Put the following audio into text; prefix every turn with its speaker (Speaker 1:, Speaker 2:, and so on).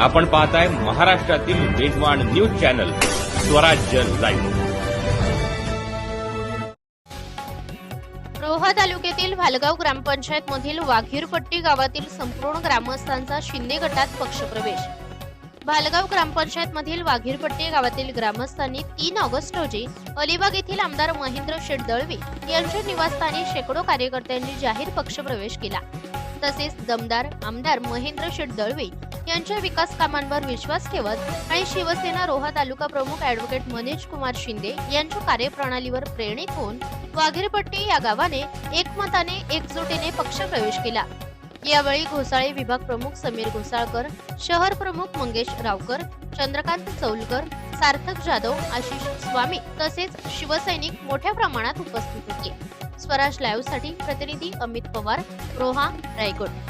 Speaker 1: आपण पाहताय महाराष्ट्रातील वेगवान news channel Swarajya live.
Speaker 2: Roha तालुक्यातील भालगाव ग्रामपंचायत मधील वाघीरपट्टी गावातील संपूर्ण ग्रामस्थांचा शिंदे गटात पक्षप्रवेश. भालगाव ग्रामपंचायत मधील वाघीरपट्टी गावातील ग्रामस्थांनी तीन ऑगस्ट रोजी अलिबाग येथील आमदार महेंद्र शेठ दळवी यांच्या निवासस्थानी शेकडो कार्यकर्त्यांनी जाहीर पक्षप्रवेश केला. तसेच दमदार आमदार महेंद्र शेठ दळवे यांच्या विकास कामांवर विश्वास ठेवत आणि शिवसेना रोहा तालुका प्रमुख ऍडव्होकेट मनीष कुमार शिंदे यांच्या कार्यप्रणालीवर प्रेरित होऊन वाघेरपट्टी या गावाने एकमताने एकजुटीने पक्ष प्रवेश केला. यावेळी घोसाळे विभाग प्रमुख समीर घोसाळकर शहर प्रमुख मंगेश रावकर चंद्रकांत चौलकर सार्थक जाधव आशिष स्वामी तसेच शिवसैनिक मोठ्या प्रमाणात उपस्थित होते. स्वराज लाईव्हसाठी प्रतिनिधी अमित पवार रोहा रायगड